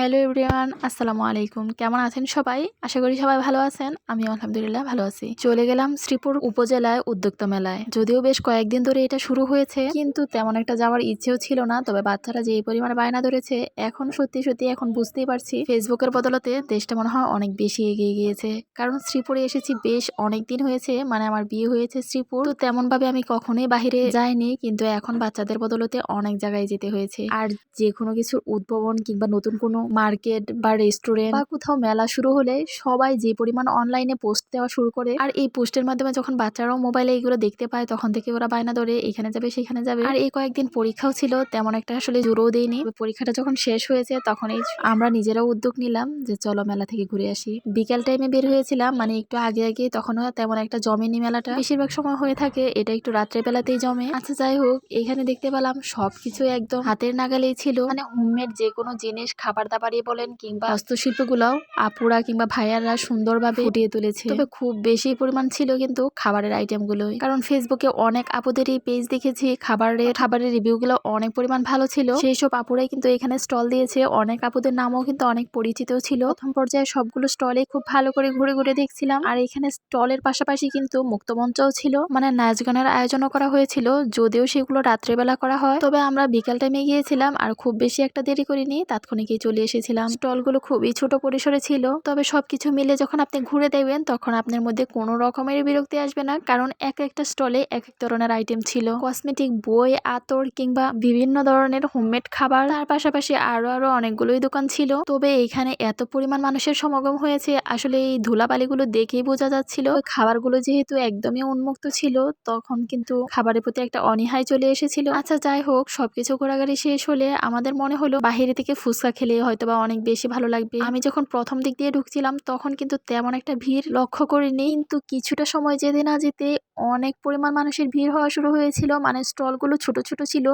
Hello everyone, আসসালামু আলাইকুম। কেমন আছেন সবাই? আশা করি সবাই ভালো আছেন। আমি আলহামদুলিল্লাহ ভালো আছি। চলে গেলাম শ্রীপুর উপজেলায় উদ্যোক্তা মেলায়। যদিও বেশ কয়েকদিন ধরে এটা শুরু হয়েছে, কিন্তু তেমন একটা যাওয়ার ইচ্ছেও ছিল না। তবে বাচ্চারা যে পরিমাণে বায়না ধরেছে, এখন সত্যি সত্যি এখন বুঝতেই পারছি, ফেসবুকের বদলতে দেশটা মনে হয় অনেক বেশি এগিয়ে গিয়েছে। কারণ শ্রীপুরে এসেছি বেশ অনেক দিন হয়েছে মানে আমার বিয়ে হয়েছে শ্রীপুর। তো তেমন ভাবে আমি কখনোই বাহিরে যাইনি, কিন্তু এখন বাচ্চাদের বদলতে অনেক জায়গায় যেতে হয়েছে। আর যে কোনো কিছুর উদ্ভাবন কিংবা নতুন কোনো মার্কেট বা রেস্টুরেন্ট বা কোথাও মেলা শুরু হলে সবাই যে পরিমাণ অনলাইনে পোস্ট দেওয়া শুরু করে আর এই পোস্টের মাধ্যমে যখন বাচ্চারাও মোবাইলে এইগুলো দেখতে পায়, তখন থেকে ওরা বায়না ধরে, এখানে যাবে, সেখানে যাবে। আর এই কয়েকদিন পরীক্ষাও ছিল, তেমন একটা আসলে জোরও দেয়নি পরীক্ষাটা যখন শেষ হয়েছে তখনই আমরা নিজেরাও উদ্যোগ নিলাম যে, চলো মেলা থেকে ঘুরে আসি। বিকেল টাইমে বের হয়েছিলাম মানে একটু আগে আগে, তখনও তেমন একটা জমেনি মেলাটা। বেশিরভাগ সময় হয়ে থাকে, এটা একটু রাত্রে বেলাতেই জমে। আচ্ছা যাই হোক, এখানে দেখতে পেলাম সবকিছু একদম হাতের নাগালেই ছিল। মানে হোমমেড যে কোনো জিনিস, খাবার দাবারই বলেন কিংবা হস্তশিল্পগুলোও আপুরা কিংবা ভাইয়ারা সুন্দরভাবে ফুটিয়ে তুলেছে। তবে খুব বেশি পরিমাণ ছিল কিন্তু খাবারের আইটেমগুলো কারণ ফেসবুকে অনেক আপুদেরই পেজ দেখেছি খাবারের খাবারের রিভিউগুলো অনেক পরিমাণ ভালো ছিল। সেই সব আপুরাই কিন্তু এখানে স্টল দিয়েছে। অনেক আপুদের নামও কিন্তু অনেক পরিচিত ছিল। প্রথম পর্যায়ে সবগুলো স্টলে খুব ভালো করে ঘুরে ঘুরে দেখছিলাম। আর এখানে স্টলের পাশাপাশি কিন্তু মুক্তমঞ্চও ছিল। মানে নাচ গানের আয়োজনও করা হয়েছিল যদিও সেগুলো রাত্রেবেলা করা হয়। তবে আমরা বিকাল টাইমে গিয়েছিলাম আর খুব বেশি একটা দেরি করিনি তাৎক্ষণিকই চলে এসেছিলাম। স্টলগুলো খুবই ছোট পরিসরে ছিল, তবে সবকিছু মিলে যখন আপনি ঘুরে দেখবেন, তখন আপনার মধ্যে কোনো রকমের বিরক্তি আসবে না, কারণ এক একটা স্টলে এক এক ধরনের আইটেম ছিল। কসমেটিক বই, আতর কিংবা বিভিন্ন ধরনের হোমমেড খাবার, তার পাশাপাশি আরও আরও অনেকগুলোই দোকান ছিল। তবে এখানে এত পরিমাণ মানুষের সমাগম হয়েছে, আসলে এই ধুলাবালিগুলো দেখেই বোঝা যাচ্ছিল। খাবারগুলো যেহেতু একদমই উন্মুক্ত ছিল, তখন কিন্তু খাবারের প্রতি একটা অনীহাই চলে এসেছিল। আচ্ছা যাই হোক, সবকিছু ঘোরাঘুরি শেষ হলে আমাদের মনে হলো, বাহিরে থেকে ফুচকা খেলে হয়তো বা অনেক বেশি ভালো লাগবে। আমি যখন প্রথম দিক দিয়ে ঢুকছিলাম, তখন কিন্তু তেমন একটা ভিড় লক্ষ্য করিনি। কিন্তু কিছুটা সময় যেতে না যেতে অনেক পরিমাণ মানুষের ভিড় হওয়া শুরু হয়েছিল। মানে স্টলগুলো ছোট ছোট ছিল।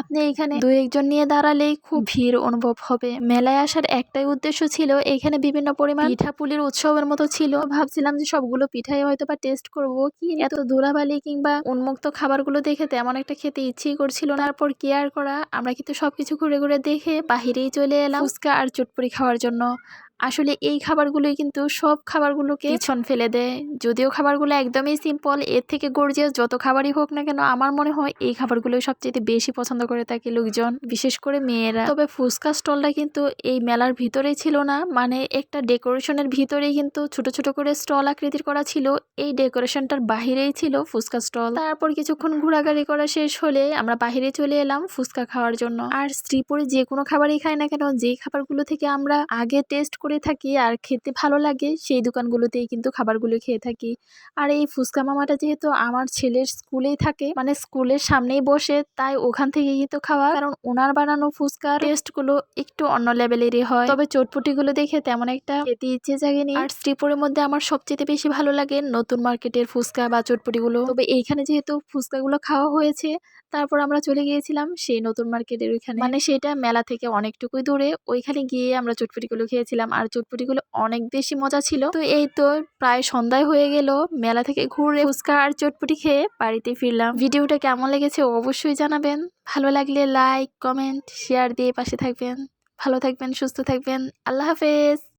আপনি এখানে দু একজন নিয়ে দাঁড়ালেই খুব ভিড় অনুভব হবে। মেলায় আসার একটাই উদ্দেশ্য ছিল এখানে বিভিন্ন পরিমাণ পিঠা পুলির উৎসবের মতো ছিল। ভাবছিলাম যে সবগুলো পিঠাই হয়তো বা টেস্ট করব। কি এত ধুলাবালি কিংবা উন্মুক্ত খাবারগুলো দেখে তেমন একটা খেতে ইচ্ছেই করছিল তারপর কেয়ার করা, আমরা কিন্তু সবকিছু ঘুরে ঘুরে দেখে বাহিরেই চলে এলাম। ফুচকা আর চটপুরি খাওয়ার জন্য আসলে এই খাবারগুলোই কিন্তু সব খাবারগুলোকে পিছন ফেলে দেয়। যদিও খাবারগুলো একদমই সিম্পল এর থেকে গর্জিয়াস যত খাবারই হোক না কেন আমার মনে হয় এই খাবারগুলো সবচেয়ে বেশি পছন্দ করে থাকে লোকজন, বিশেষ করে মেয়েরা। তবে ফুচকা স্টলটা কিন্তু এই মেলার ভিতরেই ছিল না মানে একটা ডেকোরেশনের ভিতরেই কিন্তু ছোট ছোট করে স্টল আকৃতির করা ছিল। এই ডেকোরেশনটার বাহিরেই ছিল ফুচকা স্টল। তারপর কিছুক্ষণ ঘোরাঘুরি করা শেষ হলে আমরা বাহিরে চলে এলাম ফুচকা খাওয়ার জন্য। আর শ্রীপুরে যে কোনো খাবারই খাই না কেন, যেই খাবারগুলো থেকে আমরা আগে টেস্ট করে থাকি আর খেতে ভালো লাগে, সেই দোকানগুলোতেই কিন্তু খাবারগুলো খেয়ে থাকি। আর এই ফুচকা মামাটা যেহেতু আমার ছেলের স্কুলেই থাকে মানে স্কুলের সামনেই বসে, তাই ওখান থেকে কিন্তু খাওয়া। কারণ ওনার বানানো ফুচকার টেস্টগুলো একটু অন্য লেভেলেরই হয়। তবে চটপটিগুলো দেখে তেমন একটা খেতে ইচ্ছে জাগেনি। আর শ্রীপুরের মধ্যে আমার সবচেয়ে বেশি ভালো লাগে নতুন মার্কেটের ফুচকা বা চটপটিগুলো। তবে এইখানে যেহেতু ফুচকাগুলো খাওয়া হয়েছে, তারপর আমরা চলে গিয়েছিলাম সেই নতুন মার্কেটের ওইখানে। মানে সেটা মেলা থেকে অনেকটুকুই দূরে, ওইখানে গিয়ে আমরা চটপটিগুলো খেয়েছিলাম। আর চটপটিগুলো অনেক বেশি মজা ছিল। তো এই তো প্রায় সন্ধ্যায় হয়ে গেল। মেলা থেকে ঘুরে ফুচকা আর চটপটি খেয়ে বাড়িতে ফিরলাম। ভিডিওটা কেমন লেগেছে অবশ্যই জানাবেন। ভালো লাগলে লাইক, কমেন্ট শেয়ার দিয়ে পাশে থাকবেন। ভালো থাকবেন, সুস্থ থাকবেন। আল্লাহ হাফেজ।